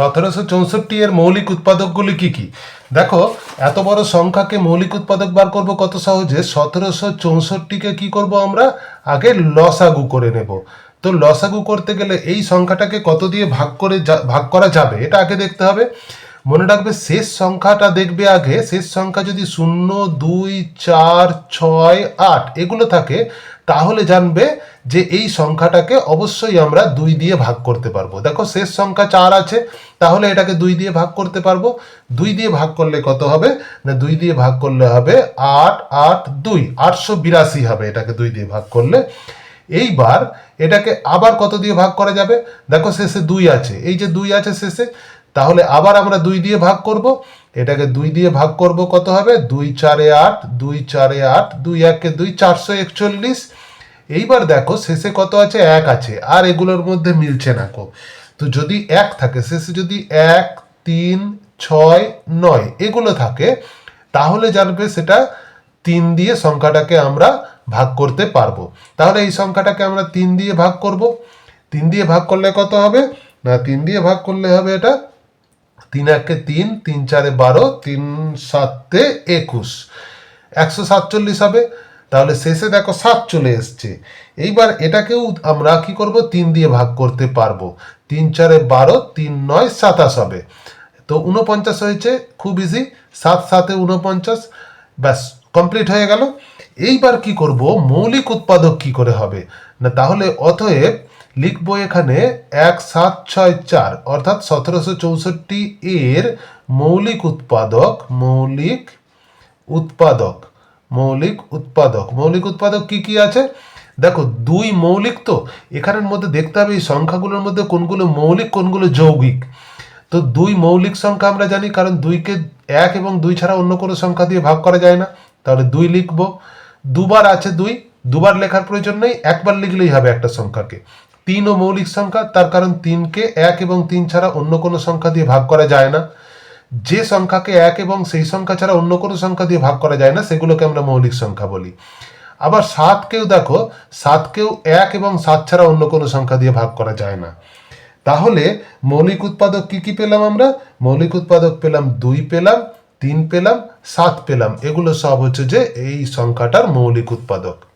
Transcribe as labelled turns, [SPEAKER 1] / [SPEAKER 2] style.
[SPEAKER 1] সতেরোশো চৌষট্টি এর মৌলিক উৎপাদকগুলি কি কি? দেখো, এত বড় সংখ্যাকে মৌলিক উৎপাদক বার করব কত সহজে? সতেরোশো চৌষট্টিকে কি করব আমরা? আগে লসাগু করে নেব। তো লসাগু করতে গেলে এই সংখ্যাটাকে কত দিয়ে ভাগ করে ভাগ করা যাবে? এটা আগে দেখতে হবে। মনে রাখবে, শেষ সংখ্যাটা দেখবে আগে, শেষ সংখ্যা যদি শূন্য, দুই, চার, ছয়, আট এগুলো থাকে, তাহলে জানবে যে এই সংখ্যাটাকে অবশ্যই আমরা দুই দিয়ে ভাগ করতে পারব। দেখো, শেষ সংখ্যা চার আছে, তাহলে এটাকে দুই দিয়ে ভাগ করতে পারব। দুই দিয়ে ভাগ করলে কত হবে? না, দুই দিয়ে ভাগ করলে হবে আট আট, দুই। আটশো বিরাশি হবে এটাকে দুই দিয়ে ভাগ করলে। এইবার এটাকে আবার কত দিয়ে ভাগ করা যাবে? দেখো, শেষে দুই আছে। এই যে দুই আছে শেষে তাহলে আবার আমরা দুই দিয়ে ভাগ করব। এটাকে দুই দিয়ে ভাগ করব কত হবে? দুই চারে আট, দুই চারে আট, দুই একে দুই, চারশো একচল্লিশ। এইবার দেখো, শেষে কত আছে? এক আছে। আর এগুলোর মধ্যে মিলছে না কো তো যদি এক থাকে, শেষে যদি এক, তিন, ছয়, নয় এগুলো থাকে, তাহলে জানবে সেটা তিন দিয়ে সংখ্যাটাকে আমরা ভাগ করতে পারব। তাহলে এই সংখ্যাটাকে আমরা তিন দিয়ে ভাগ করব। তিন দিয়ে ভাগ করলে কত হবে? না, তিন দিয়ে ভাগ করলে হবে এটা তিন একে তিন তিন চারে বারো, তিন সাতে একুশ। একশো সাতচল্লিশ হবে। তাহলে শেষে দেখো সাত চলে এসছে। এইবার এটাকেও আমরা কি করব? তিন দিয়ে ভাগ করতে পারব। তিন চারে বারো, তিন নয়, সাতাশ হবে। তো উনপঞ্চাশ হয়েছে, খুব ইজি সাত সাতে উনপঞ্চাশ ব্যাস কমপ্লিট হয়ে গেল। এইবার কি করব? মৌলিক উৎপাদক কি করে হবে? না, তাহলে অতএব লিখব এখানে এক সাত ছয় চার, অর্থাৎ সতেরোশো চৌষট্টি এর মৌলিক উৎপাদক মৌলিক উৎপাদক মৌলিক উৎপাদক। মৌলিক উৎপাদক কি কি আছে? দেখো, দুই মৌলিক তো, এখানের মধ্যে দেখতে হবে এই সংখ্যাগুলোর মধ্যে কোনগুলো মৌলিক, কোনগুলো যৌগিক। তো দুই মৌলিক সংখ্যা আমরা জানি, কারণ দুইকে এক এবং দুই ছাড়া অন্য কোনো সংখ্যা দিয়ে ভাগ করা যায় না। তাহলে দুই লিখব। দুবার আছে দুই, দুবার লেখার প্রয়োজন নেই, একবার লিখলেই হবে একটা সংখ্যাকে। তিনও মৌলিক সংখ্যা, তার কারণ তিনকে এক এবং তিন ছাড়া অন্য কোনো সংখ্যা দিয়ে ভাগ করা যায় না। যে সংখ্যাকে এক এবং সেই সংখ্যা ছাড়া অন্য কোনো সংখ্যা দিয়ে ভাগ করা যায় না, সেগুলোকে আমরা মৌলিক সংখ্যা বলি। আবার সাতকেও দেখো, সাতকেও এক এবং সাত ছাড়া অন্য কোনো সংখ্যা দিয়ে ভাগ করা যায় না। তাহলে মৌলিক উৎপাদক কি কি পেলাম আমরা? মৌলিক উৎপাদক পেলাম, দুই পেলাম, তিন পেলাম, সাত পেলাম। এগুলো সব হচ্ছে যে এই সংখ্যাটার মৌলিক উৎপাদক।